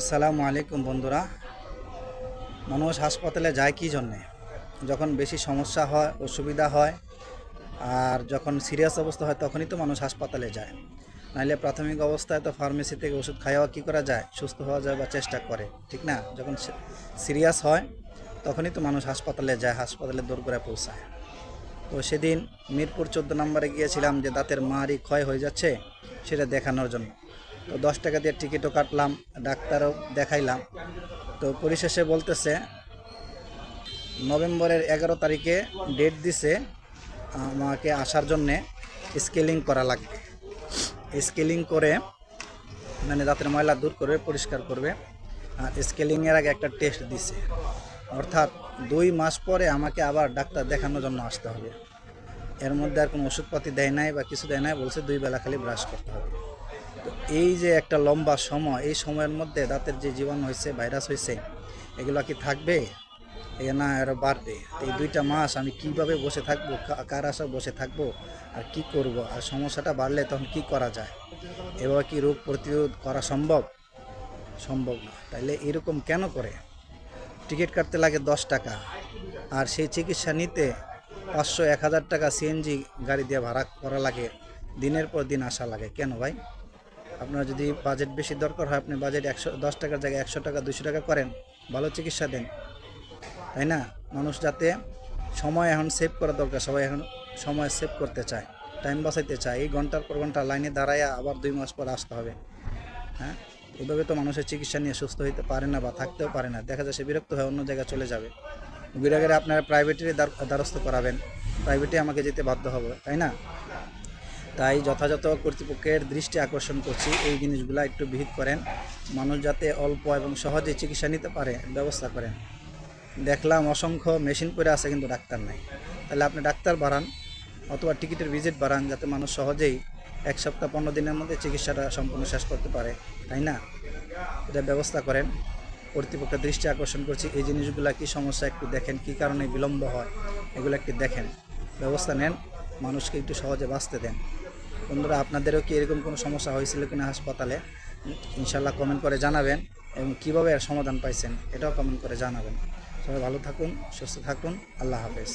আসসালামু আলাইকুম বন্ধুরা। মানুষ হাসপাতালে যায় কী জন্যে? যখন বেশি সমস্যা হয়, অসুবিধা হয়, আর যখন সিরিয়াস অবস্থা হয়, তখনই তো মানুষ হাসপাতালে যায়। নাহলে প্রাথমিক অবস্থায় তো ফার্মেসি থেকে ওষুধ খাওয়া কী করা যায়? সুস্থ হওয়া যায় বা চেষ্টা করে, ঠিক না? যখন সিরিয়াস হয়, তখনই তো মানুষ হাসপাতালে যায় হাসপাতালে দৌড় করে পৌঁছায়। তো সেদিন মিরপুর চোদ্দ নম্বরে গিয়েছিলাম যে দাঁতের মারি ক্ষয় হয়ে যাচ্ছে, সেটা দেখানোর জন্য। তো দশ টাকা দিয়ে টিকিটও কাটলাম, ডাক্তারও দেখাইলাম। তো পরিশেষে বলতেছে, নভেম্বরের এগারো তারিখে ডেট দিছে, আমাকে আসার জন্যে স্কেলিং করা লাগবে স্কেলিং করে মানে দাঁতের ময়লা দূর করবে পরিষ্কার করবে। আর স্কেলিংয়ের আগে একটা টেস্ট দিছে। অর্থাৎ দুই মাস পরে আমাকে আবার ডাক্তার দেখানোর জন্য আসতে হবে। এর মধ্যে আর কোনো ওষুধপাতি দেয় নাই বা কিছু দেয় নাই, বলছে দুই বেলা খালি ব্রাশ করতে হবে। এই যে একটা লম্বা সময়, এই সময়ের মধ্যে দাঁতের যে জীবাণু হয়েছে, ভাইরাস হয়েছে, এগুলো কি থাকবে? না আরও বাড়বে। এই দুইটা মাস আমি কীভাবে বসে থাকব কার আসা বসে থাকব, আর কি করব, আর সমস্যাটা বাড়লে তখন কি করা যায়? এভাবে কি রোগ প্রতিরোধ করা সম্ভব? সম্ভব না। তাইলে এরকম কেন করে? টিকিট কাটতে লাগে দশ টাকা, আর সেই চিকিৎসা নিতে পাঁচশো, এক হাজার টাকা সিএনজি গাড়ি দিয়ে ভাড়া করা লাগে, দিনের পর দিন আসা লাগে। কেন ভাই? আপনার যদি বাজেট বেশি দরকার হয়, আপনি বাজেট একশো, দশ টাকার জায়গায় একশো টাকা দুশো টাকা করেন, ভালো চিকিৎসা দেন। তাই না? মানুষ যাতে সময় এখন সেভ করা দরকার, সবাই এখন সময় সেভ করতে চায় টাইম বাঁচাইতে চায়। এই ঘণ্টার পর ঘণ্টা লাইনে দাঁড়ায় আবার দুই মাস পর আসতে হবে। হ্যাঁ? এভাবে তো মানুষের চিকিৎসা নিয়ে সুস্থ হইতে পারে না বা থাকতেও পারে না। দেখা যায় সে বিরক্ত হয়ে অন্য জায়গায় চলে যাবে। বিরাগের আপনারা প্রাইভেটের দ্বারস্থ করাবেন। প্রাইভেটে আমাকে যেতে বাধ্য হবে, তাই না? তাই যথাযথ কর্তৃপক্ষের দৃষ্টি আকর্ষণ করছি। এই জিনিসগুলো একটু বিহিত করেন। মানুষ যাতে অল্প এবং সহজে চিকিৎসা নিতে পারে, ব্যবস্থা করেন। দেখলাম অসংখ্য মেশিন পরে আছে কিন্তু ডাক্তার নাই। তাহলে আপনি ডাক্তার বাড়ান অথবা টিকিটের ভিজিট বাড়ান যাতে মানুষ সহজেই এক সপ্তাহ পনেরো দিনের মধ্যে চিকিৎসাটা সম্পূর্ণ শেষ করতে পারে। তাই না? এটা ব্যবস্থা করেন। কর্তৃপক্ষের দৃষ্টি আকর্ষণ করছি, এই জিনিসগুলো কী সমস্যা একটু দেখেন, কী কারণে বিলম্ব হয়, এগুলো একটু দেখেন। ব্যবস্থা নেন, মানুষকে একটু সহজে বাঁচতে দেন। বন্ধুরা, আপনাদেরও কি এরকম কোনো সমস্যা হয়েছিল কিনা হাসপাতালে? ইনশাল্লাহ কমেন্ট করে জানাবেন এবং কীভাবে এর সমাধান পাইছেন এটাও কমেন্ট করে জানাবেন। সবাই ভালো থাকুন, সুস্থ থাকুন, আল্লাহ হাফেজ।